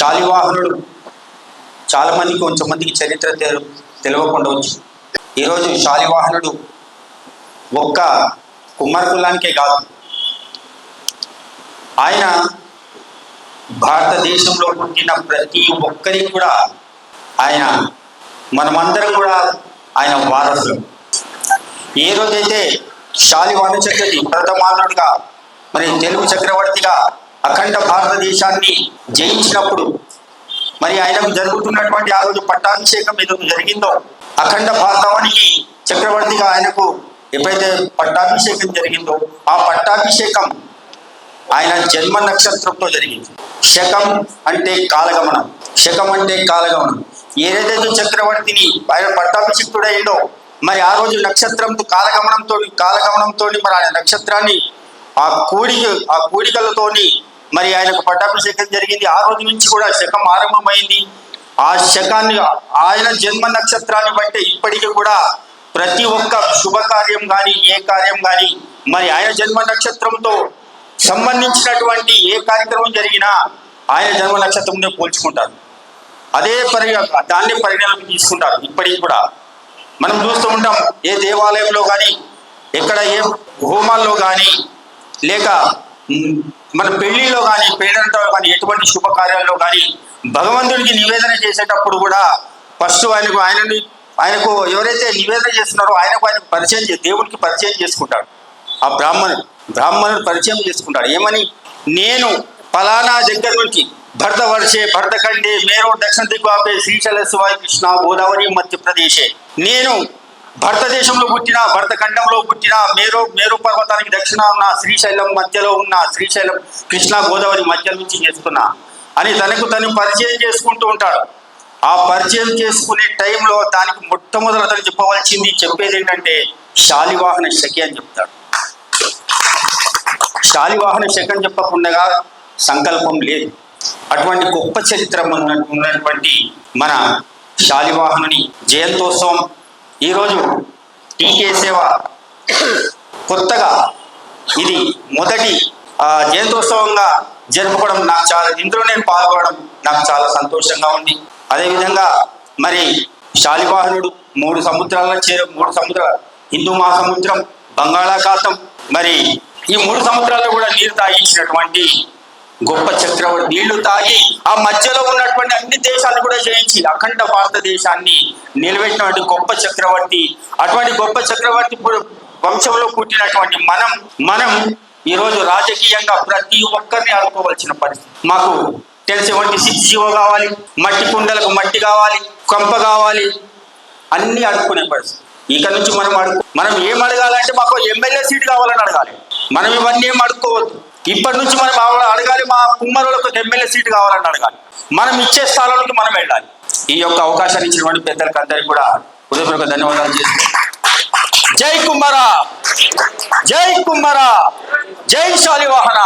శాలివాహనుడు చాలా కొంతమందికి కొంచెం మందికి చరిత్ర తెలియకుండవచ్చు తెలియకుండా వచ్చు ఈరోజు శాలివాహనుడు ఒక్క కుమార్ కులానికే కాదు. ఆయన భారతదేశంలో పుట్టిన ప్రతి ఒక్కరికి కూడా ఆయన మనమందరం కూడా ఆయన వారసులు. ఏ రోజైతే శాలివాహన చక్రవర్తి ప్రథమానుడిగా మరి తెలుగు చక్రవర్తిగా అఖండ భారతదేశాన్ని జయించినప్పుడు మరి ఆయనకు జరుగుతున్నటువంటి ఆ రోజు పట్టాభిషేకం ఏదైతే జరిగిందో అఖండ భారతానికి చక్రవర్తిగా ఆయనకు ఎప్పుడైతే పట్టాభిషేకం జరిగిందో ఆ పట్టాభిషేకం ఆయన జన్మ నక్షత్రంతో జరిగింది. శకం అంటే కాలగమనం. శకం అంటే కాలగమనం. ఏదైతే చక్రవర్తిని ఆయన పట్టాభిషిక్తుడైందో మరి ఆ రోజు నక్షత్రంతో కాలగమనంతో కాలగమనంతో మరి ఆయన నక్షత్రాన్ని ఆ కూడిక ఆ కూడికలతోని మరి ఆయనకు పట్టాభిషేకం జరిగింది. ఆ రోజు నుంచి కూడా శకం ఆరంభమైంది. ఆ శకాన్ని ఆయన జన్మ నక్షత్రాన్ని బట్టి ఇప్పటికీ కూడా ప్రతి ఒక్క శుభకార్యం కానీ ఏ కార్యం కానీ మరి ఆయన జన్మ నక్షత్రంతో సంబంధించినటువంటి ఏ కార్యక్రమం జరిగినా ఆయన జన్మ నక్షత్రంనే పోల్చుకుంటారు. అదే పరి దాన్ని పరిగణలోకి తీసుకుంటారు ఇప్పటికి కూడా. మనం చూస్తూ ఉంటాం ఏ దేవాలయంలో కానీ ఎక్కడ ఏ హోమాల్లో కానీ లేక మన పెళ్ళిలో కానీ పేరెంట్లో కానీ ఎటువంటి శుభకార్యాల్లో కానీ భగవంతుడికి నివేదన చేసేటప్పుడు కూడా ఫస్ట్ ఆయనకు ఆయనని ఆయనకు ఎవరైతే నివేదన చేస్తున్నారో ఆయనకు ఆయనకు పరిచయం దేవుడికి పరిచయం చేసుకుంటాడు. ఆ బ్రాహ్మణుడు బ్రాహ్మణుడు పరిచయం చేసుకుంటాడు. ఏమని? నేను ఫలానా దగ్గర నుంచి భర్త వర్షే భర్త భరతఖండే మేరో దక్షిణ దిగ్వాపే శ్రీశైల శివాయి కృష్ణ గోదావరి మధ్యప్రదేశే. నేను భారతదేశంలో పుట్టిన భరతఖండంలో పుట్టిన మేరు మేరు పర్వతానికి దక్షిణ ఉన్న శ్రీశైలం మధ్యలో ఉన్న శ్రీశైలం కృష్ణా గోదావరి మధ్య నుంచి చేస్తున్నా అని తనకు తను పరిచయం చేసుకుంటూ ఉంటాడు. ఆ పరిచయం చేసుకునే టైంలో దానికి మొట్టమొదటి అతను చెప్పవలసింది చెప్పేది ఏంటంటే శాలివాహన శకి అని చెప్తాడు. శాలివాహన శకం చెప్పకుండా సంకల్పం లేదు. అటువంటి గొప్ప చరిత్ర ఉన్నటువంటి మన శాలివాహనుని జయంతోత్సవం ఈరోజు టీకే సేవ కొత్తగా ఇది మొదటి ఆ, జయంతోత్సవంగా జరుపుకోవడం నాకు చాలా ఇందులో నేను పాల్గొనడం నాకు చాలా సంతోషంగా ఉంది. అదేవిధంగా మరి శాలివాహనుడు మూడు సముద్రాల చేరు మూడు సముద్రాల హిందూ మహాసముద్రం బంగాళాఖాతం మరి ఈ మూడు సముద్రాల్లో కూడా నీరు తాగించినటువంటి గొప్ప చక్రవర్తి నీళ్ళు తాగి ఆ మధ్యలో ఉన్నటువంటి అన్ని దేశాలు కూడా జయించి అఖండ భారతదేశాన్ని నిలబెట్టినటువంటి గొప్ప చక్రవర్తి. అటువంటి గొప్ప చక్రవర్తి వంశంలో పుట్టినటువంటి మనం మనం ఈరోజు రాజకీయంగా ప్రతి ఒక్కరిని ఆడుకోవాల్సిన పరిస్థితి. మాకు తెలిసేటువంటి సిక్స్ జీవో కావాలి మట్టి కుండలకు మట్టి కావాలి కొంప కావాలి అన్ని అడుక్కునే పరిస్థితి. ఇక నుంచి మనం అడుగు మనం ఏం అడగాలంటే మాకు ఎమ్మెల్యే సీట్ కావాలని అడగాలి. మనం ఇవన్నీ ఏం అడుక్కోవద్దు. ఇప్పటి నుంచి మనం అడగాలి కుమ్మరులకు ఒక ఎమ్మెల్యే సీట్ కావాలని అడగాలి. మనం ఇచ్చే స్థానాలకు మనం వెళ్ళాలి. ఈ యొక్క అవకాశాన్ని ఇచ్చినటువంటి పెద్దలకు అందరికీ కూడా హృదయపూర్వక ధన్యవాదాలు చేస్తూ జై కుమ్మరా! జై కుమ్మరా! జై శాలివాహన!